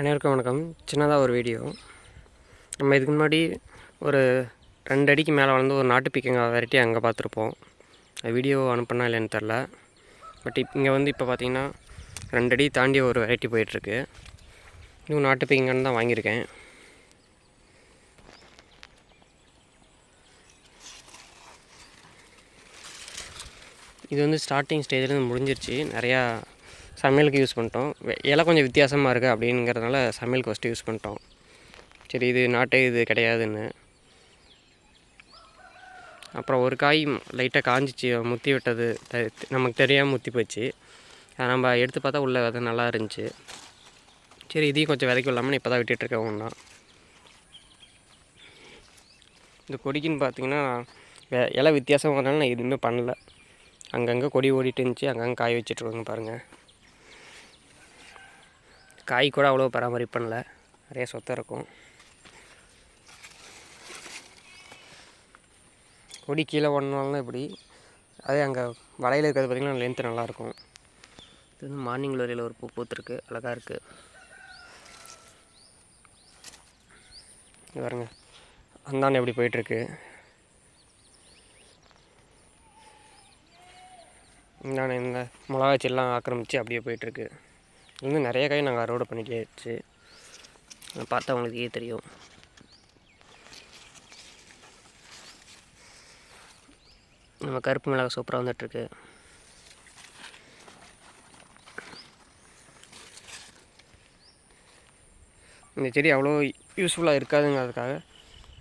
அனைவருக்கும் வணக்கம். சின்னதாக ஒரு வீடியோ. நம்ம இதுக்கு முன்னாடி ஒரு ரெண்டு அடிக்கு மேலே வளர்ந்து ஒரு நாட்டு பீக்கங்காய் வெரைட்டி அங்கே பார்த்துருப்போம் வீடியோ அனுப்புனா இல்லைன்னு தெரில பட் இப் இங்கே வந்து இப்போ பார்த்தீங்கன்னா ரெண்டு அடி தாண்டி ஒரு வெரைட்டி போயிட்டுருக்கு. இன்னும் நாட்டு பிக்கங்கன்னு தான் வாங்கியிருக்கேன். இது வந்து ஸ்டார்டிங் ஸ்டேஜ்லேருந்து முடிஞ்சிருச்சு. நிறையா சமையலுக்கு யூஸ் பண்ணிட்டோம். இலை கொஞ்சம் வித்தியாசமாக இருக்குது அப்படிங்கிறதுனால சமையலுக்கு ஃபஸ்ட்டு யூஸ் பண்ணிட்டோம். சரி இது நாட்டே இது கிடையாதுன்னு. அப்புறம் ஒரு காய் லைட்டாக காஞ்சிச்சு முத்தி விட்டது. நமக்கு தெரியாமல் முத்தி போச்சு. அதை நம்ம எடுத்து பார்த்தா உள்ள விதை நல்லா இருந்துச்சு. சரி இதையும் கொஞ்சம் விதைக்க விடாமல் இப்போ தான் விட்டுட்ருக்கேன் ஒன்றா இந்த கொடிக்குன்னு பார்த்தீங்கன்னா வே- இலை வித்தியாசம் வரனால நான் எதுவுமே பண்ணல. அங்கங்கே கொடி ஓடிட்டு இருந்துச்சு அங்கங்கே காய் வச்சிட்ருக்காங்க பாருங்கள் காய் கூட அவ்வளோ பராமரிப்பு பண்ணல நிறைய சொத்தை இருக்கும். கொடி கீழே ஓடினாலும் இப்படி அதே அங்கே வலையில் இருக்கிறது பார்த்திங்கன்னா லென்த்து நல்லாயிருக்கும். இது வந்து மார்னிங் லோரியில் ஒரு பூ பூத்துருக்கு அழகாக இருக்குது பாருங்க. அந்தாண்ட எப்படி போயிட்டுருக்கு. இந்தாண்ட இந்த மிளகா ஆக்கிரமிச்சு அப்படியே போயிட்டுருக்கு. இன்னும் நிறைய காய் நாங்கள் அறுவடை பண்ணிட்டாச்சு அதை பார்த்தா உங்களுக்கே தெரியும். நம்ம கருப்பு மிளகாய் சூப்பராக வந்துட்டுருக்கு. இந்த செடி அவ்வளோ யூஸ்ஃபுல்லாக இருக்காதுங்கிறதுக்காக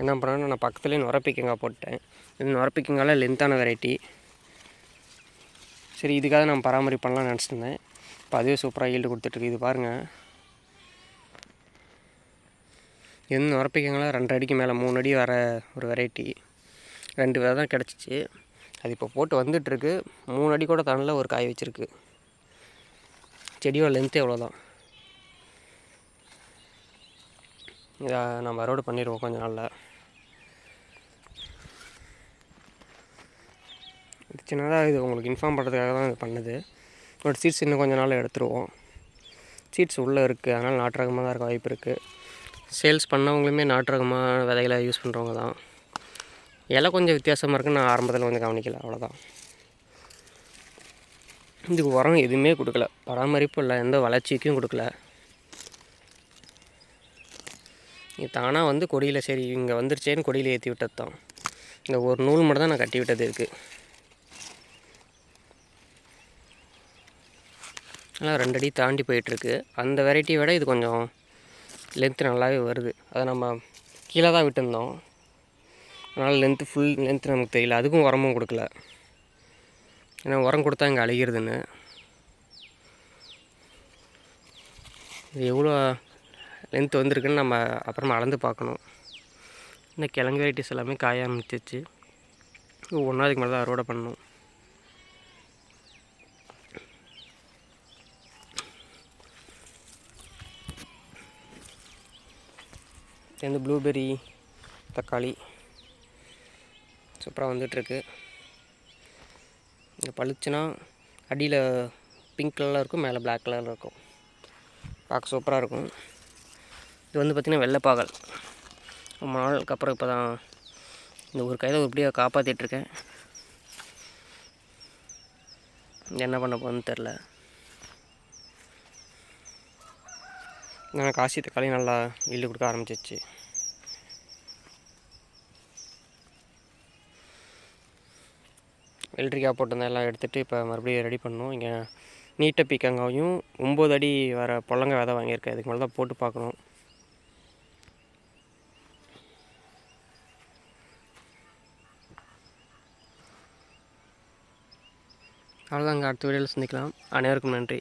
என்ன பண்ணேன்னா நான் பக்கத்துலேயே நுரப்பிக்கங்காய் போட்டேன் இது நுரப்பிக்கங்கால லென்த்தான வெரைட்டி சரி இதுக்காக நான் பராமரிப்பு பண்ணலாம்னு நினச்சிருந்தேன் இப்போ அதுவே சூப்பராக ஈல்டு கொடுத்துட்ருக்கு இது பாருங்கள் எந்த உரப்பிக்கங்களா ரெண்டு அடிக்கு மேலே மூணு அடி வர ஒரு வெரைட்டி ரெண்டு விதை தான் கிடச்சிச்சு. அது இப்போ போட்டு வந்துட்டுருக்கு. மூணு அடி கூட தாண்டல ஒரு காய் வச்சுருக்கு. செடியோட லென்த்து எவ்வளோதான் இதை நம்ம அறுவடை பண்ணிடுவோம் கொஞ்ச நாளில். இது சின்னதாக இது உங்களுக்கு இன்ஃபார்ம் பண்ணுறதுக்காக தான் இது பண்ணுது. ஒரு சீட்ஸ் இன்னும் கொஞ்ச நாள் எடுத்துருவோம். சீட்ஸ் உள்ளே இருக்குது அதனால் நாட்டு ரகமாக தான் இருக்க வாய்ப்பு இருக்குது சேல்ஸ் பண்ணவங்களுமே நாட்டு ரகமான விதைகளை யூஸ் பண்ணுறவங்க தான். இலை கொஞ்சம் வித்தியாசமாக இருக்குன்னு நான் ஆரம்பத்தில் கொஞ்சம் கவனிக்கல. அவ்வளோதான் இதுக்கு உரம் எதுவுமே கொடுக்கல. பராமரிப்பு இல்லை. எந்த வளர்ச்சிக்கும் கொடுக்கல. இது தானாக வந்து கொடியில் சரி இங்கே வந்துருச்சேன்னு கொடியில் ஏற்றி விட்டது தான் இந்த ஒரு நூல் மட்டும் தான் நான் கட்டி விட்டது இருக்குது ஆனால் ரெண்டு அடி தாண்டி போயிட்டுருக்கு. அந்த வெரைட்டியை விட இது கொஞ்சம் லென்த்து நல்லாவே வருது. அதை நம்ம கீழே தான் விட்டுருந்தோம். அதனால் லென்த்து ஃபுல் லென்த்து நமக்கு தெரியல. அதுக்கும் உரமும் கொடுக்கல. ஏன்னா உரம் கொடுத்தா இங்கே அழுகிறதுன்னு இது எவ்வளோ லென்த் வந்திருக்குன்னு நம்ம அப்புறமா அளந்து பார்க்கணும். இந்த கிழங்கு வெரைட்டிஸ் எல்லாமே காய ஆரம்பிச்சிச்சு ஒன்றாவதுக்கு மேலே தான் அறுவடை பண்ணணும். இது வந்து ப்ளூபெர்ரி தக்காளி சூப்பராக வந்துட்டுருக்கு. இந்த பளிச்சுனா அடியில் பிங்க் கலரில் இருக்கும் மேலே பிளாக் கலரில் இருக்கும். பார்க்க சூப்பராக இருக்கும். இது வந்து பார்த்திங்கன்னா வெள்ளைப்பாகல். ரொம்ப நாளுக்கு அப்புறம் இப்போ தான் இந்த ஒரு கையில் எப்படியோ காப்பாற்றிட்டுருக்கேன் என்ன பண்ண போகணுன்னு தெரில எனக்கு காசி தக்காளி நல்லா ஈல்டு கொடுக்க ஆரம்பிச்சிச்சு. வெள்ளரிக்காய் போட்டிருந்தேன் எல்லாம் எடுத்துகிட்டு இப்போ மறுபடியும் ரெடி பண்ணணும். இங்கே நீட்டை பீக்கங்காயும் ஒம்பது அடி வர பொல்லங்க விதை வாங்கியிருக்கேன். இதுக்கு மேலே தான் போட்டு பார்க்கணும். அவ்வளோதாங்க அடுத்த வீடியோவில் சந்திக்கலாம். அனைவருக்கும் நன்றி.